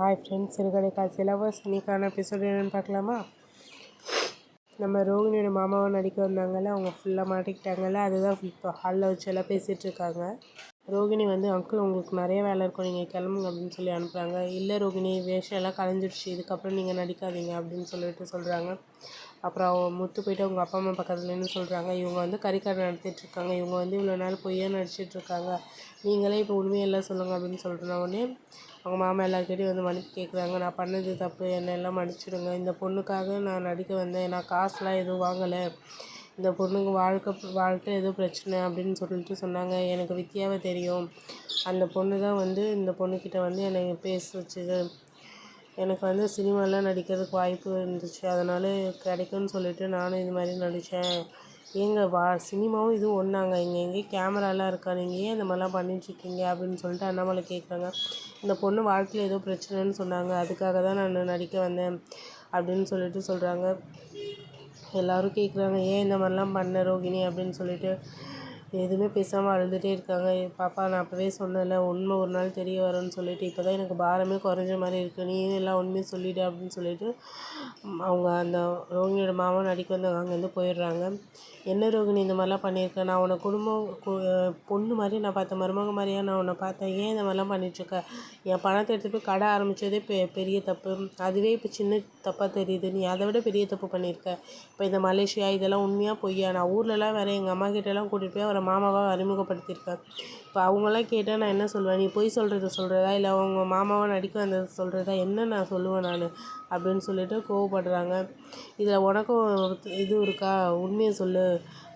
Hi friends சிறுகதை காட்சி. Lovers இன்னைக்கான எபிசோடு என்னென்னு பார்க்கலாமா? நம்ம ரோகிணியோட மாமாவை நடிக்க வந்தாங்கல்ல அவங்க ஃபுல்லாக மாட்டிக்கிட்டாங்கல்ல அதுதான் இப்போ ஹாலில் வச்சு எல்லாம் பேசிகிட்டு இருக்காங்க. ரோகிணி வந்து அங்கிள் உங்களுக்கு நிறைய வேலை இருக்கும். நீங்கள் கிளம்புங்க அப்படின்னு சொல்லி அனுப்புகிறாங்க இல்லை ரோகிணி வேஷம் எல்லாம் கலைஞ்சிடுச்சு. இதுக்கப்புறம் நீங்கள் நடிக்காதீங்க அப்படின்னு சொல்லிட்டு சொல்கிறாங்க அப்புறம் முத்து போயிட்டு அவங்க அப்பா அம்மா பக்கத்துலேருந்து சொல்கிறாங்க இவங்க வந்து கறிக்கடை நடத்திட்டுருக்காங்க இவங்க வந்து இவ்வளோ நாள் பொய்யா நடிச்சிட்ருக்காங்க நீங்களே இப்போ உண்மையெல்லாம் சொல்லுங்கள் அப்படின்னு சொல்கிறேன் உடனே அவங்க மாமா எல்லாருக்கிட்டையும் வந்து மன்னிப்பு கேட்குறாங்க நான் பண்ணது தப்பு. என்ன எல்லாம் மன்னிச்சிடுங்க. இந்த பொண்ணுக்காக நான் நடிக்க வந்தேன். நான் காசுலாம் எதுவும் வாங்கலை. இந்த பொண்ணுங்க வாழ்க்கை வாழ்க்கை ஏதோ பிரச்சனை அப்படின்னு சொல்லிட்டு சொன்னாங்க. எனக்கு வித்தியாவை தெரியும். அந்த பொண்ணு தான் வந்து இந்த பொண்ணுக்கிட்ட வந்து என்னை பேச வச்சுது. எனக்கு வந்து சினிமாலாம் நடிக்கிறதுக்கு வாய்ப்பு இருந்துச்சு. அதனால் கிடைக்கும்னு சொல்லிட்டு நானும் இது மாதிரி நடித்தேன். ஏங்க வா சினிமாவும் இதுவும் ஒன்றாங்க இங்கே எங்கே கேமராலாம் இருக்கா? நீங்கள் ஏன் இந்த மாதிரிலாம் பண்ணிட்டுருக்கீங்க? அப்படின்னு சொல்லிட்டு அண்ணாமலை கேட்குறாங்க. இந்த பொண்ணு வாழ்க்கையில் ஏதோ பிரச்சனைன்னு சொன்னாங்க. அதுக்காக தான் நான் நடிக்க வந்தேன் அப்படின்னு சொல்லிட்டு சொல்கிறாங்க எல்லோரும் கேட்குறாங்க ஏன் இந்த மாதிரிலாம் பண்ண ரோகிணி? அப்படின்னு சொல்லிட்டு எதுவுமே பேசாமல் அழுதுகிட்டே இருக்காங்க. பாப்பா நான் அப்போவே சொன்னேன்ல உண்மை ஒரு நாள் தெரிய வரும்னு சொல்லிட்டு இப்போ தான் எனக்கு பாரமே குறைஞ்ச மாதிரி இருக்குது நீயும் எல்லாம் உண்மையும் சொல்லிவிடு அப்படின்னு சொல்லிட்டு அவங்க அந்த ரோகிணியோட மாமா நடிக்க வந்தவங்க அங்கேருந்து போயிடுறாங்க. என்ன ரோகிணி இந்த மாதிரிலாம் பண்ணியிருக்கேன் நான் உன்னை குடும்பம் பொண்ணு மாதிரி நான் பார்த்தேன் மருமக மாதிரியா நான் உன்னை பார்த்தேன். ஏன் இந்த மாதிரிலாம் பண்ணிகிட்ருக்க என் பணத்தை எடுத்துகிட்டு போய் கடை ஆரம்பித்ததே பெ பெரிய தப்பு. அதுவே இப்போ சின்ன தப்பாக தெரியுது. நீ அதை விட பெரிய தப்பு பண்ணியிருக்க. இப்போ இந்த மலேசியா இதெல்லாம் உண்மையாக பொய்யா? நான் ஊர்லலாம் வேறு எங்கள் அம்மா கிட்டலாம் கூட்டிகிட்டு போய் அவரை மாமாவாக அறிமுகப்படுத்தியிருக்கேன் இப்போ அவங்களாம் கேட்டால் நான் என்ன சொல்லுவேன்? நீ பொய் சொல்கிறத சொல்கிறதா இல்லை அவங்க மாமாவை நடிக்க வந்தது சொல்கிறதா என்ன நான் சொல்லுவேன் நான்? அப்படின்னு சொல்லிட்டு கோவப்படுறாங்க. இதில் உனக்கும் இது இருக்கா? உண்மையை சொல்லு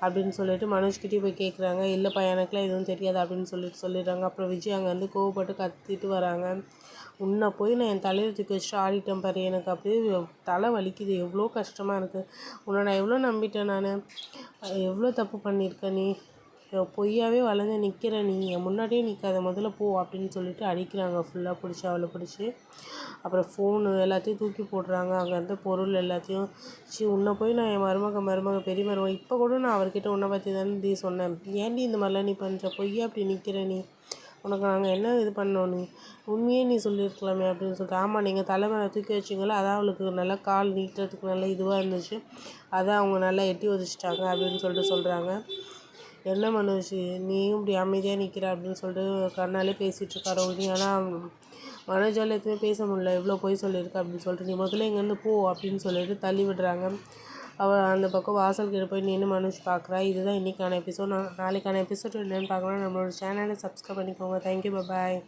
அப்படின்னு சொல்லிட்டு மனோஜ்கிட்டயும் போய் கேட்குறாங்க இல்லைப்பா எனக்குலாம் எதுவும் தெரியாது அப்படின்னு சொல்லிட்டு சொல்லிடுறாங்க. அப்புறம் விஜய் அங்கே வந்து கோவப்பட்டு கத்திட்டு வராங்க. உன்னை போய் நான் என் தலையில் தூக்கி வச்சுட்டு ஆடிட்டேன் பாரு. எனக்கு அப்படியே தலை வலிக்குது. எவ்வளோ கஷ்டமாக இருக்குது உன்னை நான் எவ்வளோ நம்பிட்டேன் நான்? எவ்வளோ தப்பு பண்ணியிருக்கேன் நீ? பொய்யாவே வளர்ந்து நிற்கிற நீ முன்னாடியே நிற்காத முதல்ல போ அப்படின்னு சொல்லிட்டு அடிக்கிறாங்க. ஃபுல்லாக பிடிச்சி அவளை பிடிச்சி. அப்புறம் ஃபோனு எல்லாத்தையும் தூக்கி போடுறாங்க. அங்கே இருந்த பொருள் எல்லாத்தையும். சி உன்னை போய் நான் என் மருமக மருமக பெரிய மருமக இப்போ கூட நான் அவர்கிட்ட உன்னை பற்றி தானே டி சொன்னேன். ஏன்டி இந்த மாதிரிலாம் நீ பண்ணுற பொய்யா அப்படி நிற்கிற நீ? உனக்கு நாங்கள் என்ன இது பண்ணோம் நீ? உண்மையே நீ சொல்லியிருக்கலாமே அப்படின்னு சொல்லிட்டு. ஆமாம் நீங்கள் தலைமையை தூக்கி வச்சிங்களோ அதான் அவளுக்கு நல்லா கால் நீட்டுறதுக்கு நல்லா இதுவாக இருந்துச்சு. அதான் அவங்க நல்லா எட்டி உதச்சிட்டாங்க அப்படின்னு சொல்லிட்டு சொல்கிறாங்க என்ன மனோஜ் நீயும் இப்படி அமைதியாக நிற்கிற அப்படின்னு சொல்லிட்டு கண்ணாலே பேசிகிட்ருக்கா ரோஹிணி ஆனால் மனோஜால் எதுவுமே பேச முடியல. எவ்வளோ பொய் சொல்லியிருக்கு அப்படின்னு சொல்லிட்டு நீ முதல்ல இங்கேருந்து போ அப்படின்னு சொல்லிட்டு தள்ளி விடுறாங்க. அவள் அந்த பக்கம் வாசல் கிட்ட போய் நின்று மனோஜ் பார்க்குறா இதுதான் இன்றைக்கான எபிசோட் நாளைக்கான எபிசோட் என்னென்னு பார்க்கலாம் நம்மளோட சேனலை சப்ஸ்கிரைப் பண்ணிக்கோங்க. Thank you bye